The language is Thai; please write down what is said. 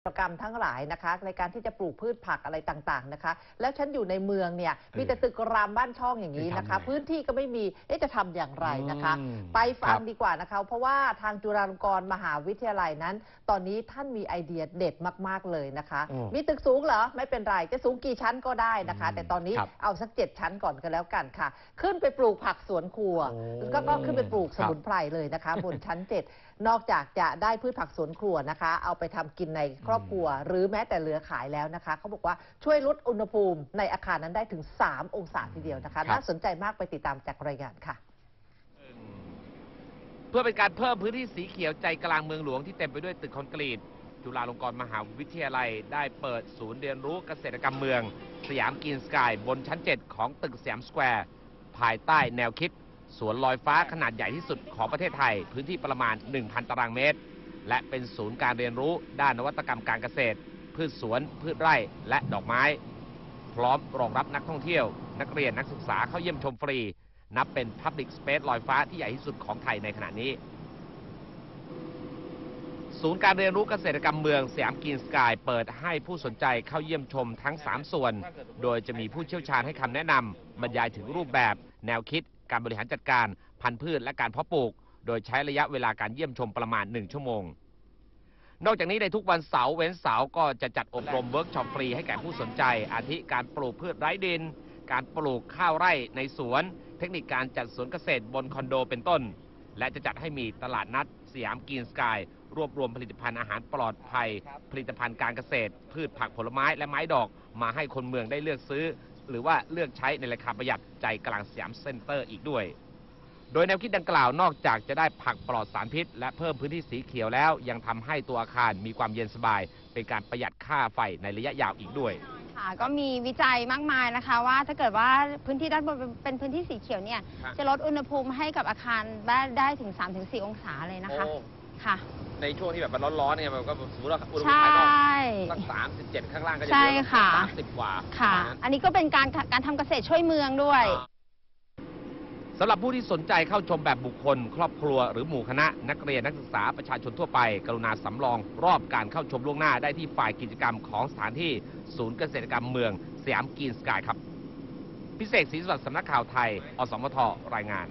กิจกรรมทั้งหลายนะคะในการที่จะปลูกพืชผักอะไรต่างๆนะคะ แล้วฉันอยู่ในเมืองเนี่ยมีแต่ตึกรามบ้านช่องอย่างนี้นะคะจะทำไงพื้นที่ก็ไม่มีเอ๊ะจะทำอย่างไรนะคะอืมไปฟัคงรับดีกว่านะคะ เพราะว่าทางจุฬาลงกรณ์มหาวิทยาลัยนั้น ตอนนี้ท่านมีไอเดียเด็ดมากๆเลยนะคะโอ้มีตึกสูงเหรอไม่เป็นไรจะสูงกี่ชั้นก็ได้นะคะอืมแต่ตอนนี้ครับเอาสักเจ็ดชั้นก่อนก็แล้วกันค่ะ ขึ้นไปปลูกผักสวนครัวโอ้แล้วก็ก็ขึ้นไปปลูกคสรับมุนไพรเลยนะคะ บนชั้นเจ็ดนอกจากจะได้พืชผักสวนครัวนะคะ เอาไปทำกินในครอบครัว หรือแม้แต่เหลือขายแล้วนะคะเขาบอกว่าช่วยลดอุณหภูมิในอาคารนั้นได้ถึง 3 องศาทีเดียวนะคะครับน่าสนใจมากไปติดตามจากรายงานค่ะเพื่อเป็นการเพิ่มพื้นที่สีเขียวใจกลางเมืองหลวงที่เต็มไปด้วยตึกคอนกรีต จุฬาลงกรณ์มหาวิทยาลัยได้เปิดศูนย์เรียนรู้เกษตรกรรมเมือง สยามกรีนสกายบนชั้น 7 ของตึกสยามสแควร์ ภายใต้แนวคิด สวนลอยฟ้าขนาดใหญ่ที่สุดของประเทศไทย พื้นที่ประมาณ 1,000 ตารางเมตร และเป็นศูนย์การเรียนรู้ด้านนวัตกรรมการเกษตร พืชสวน พืชไร่และดอกไม้ พร้อมรองรับนักท่องเที่ยว นักเรียนนักศึกษาเข้าเยี่ยมชมฟรี นับเป็น Public Space ลอยฟ้าที่ใหญ่ที่สุดของไทยในขณะนี้ ศูนย์การเรียนรู้เกษตรกรรมเมืองสยามกีนสกายเปิดให้ผู้สนใจเข้าเยี่ยมชมทั้ง 3 ส่วน โดยจะมีผู้เชี่ยวชาญให้คำแนะนำบรรยายถึงรูปแบบ แนวคิด การบริหารจัดการ พันธุ์พืชและการเพาะปลูก โดยใช้ระยะเวลาการเยี่ยมชมประมาณ 1 ชั่วโมง นอกจากนี้ในทุกวันเสาร์เว้นเสาร์ก็จะจัดอบรมเวิร์กช็อปฟรีให้แก่ผู้สนใจ อาทิการปลูกพืชไร้ดิน การปลูกข้าวไร่ในสวน เทคนิคการจัดสวนเกษตรบนคอนโดเป็นต้น และจะจัดให้มีตลาดนัดสยามกีนสกาย รวบรวมผลิตภัณฑ์อาหารปลอดภัย ผลิตภัณฑ์การเกษตร พืชผักผลไม้และไม้ดอกมาให้คนเมืองได้เลือกซื้อ หรือว่าเลือกใช้ในราคาประหยัดใจกลางสยามเซ็นเตอร์อีกด้วย โดยแนวคิดดังกล่าวนอกจากจะได้ผักปลอดสารพิษ และเพิ่มพื้นที่สีเขียวแล้ว ยังทำให้ตัวอาคารมีความเย็นสบาย เป็นการประหยัดค่าไฟในระยะยาวอีกด้วยค่ะก็มีวิจัยมากมายนะคะ ว่าถ้าเกิดว่าพื้นที่ด้านบนเป็นเป็นพื้นที่สีเขียวเนี่ยฮะจะลดอุณหภูมิให้กับอาคารได้ได้ถึง 3-4 องศาเลยนะคะค่ะ ในช่วงที่แบบมันร้อนๆเนี่ยมันก็สมมติว่าอุณหภูใชมิภายนอก่สักสามสิบเจ็ดข้างล่างก็จะใช่ค่ะสามสิบกว่าค่ะประมาณนั้นอันนี้ก็เป็นการการทำเกษตรช่วยเมืองด้วย สำหรับผู้ที่สนใจเข้าชมแบบบุคคล ครอบครัวหรือหมู่คณะ นักเรียนนักศึกษาประชาชนทั่วไป กรุณาสำรองรอบการเข้าชมล่วงหน้าได้ที่ฝ่ายกิจกรรมของสถานที่ศูนย์เกษตรกรรมเมืองสยามกรีนสกายครับ พิเศษศรีสวัสดิ์สำนักข่าวไทย อสมทรายงาน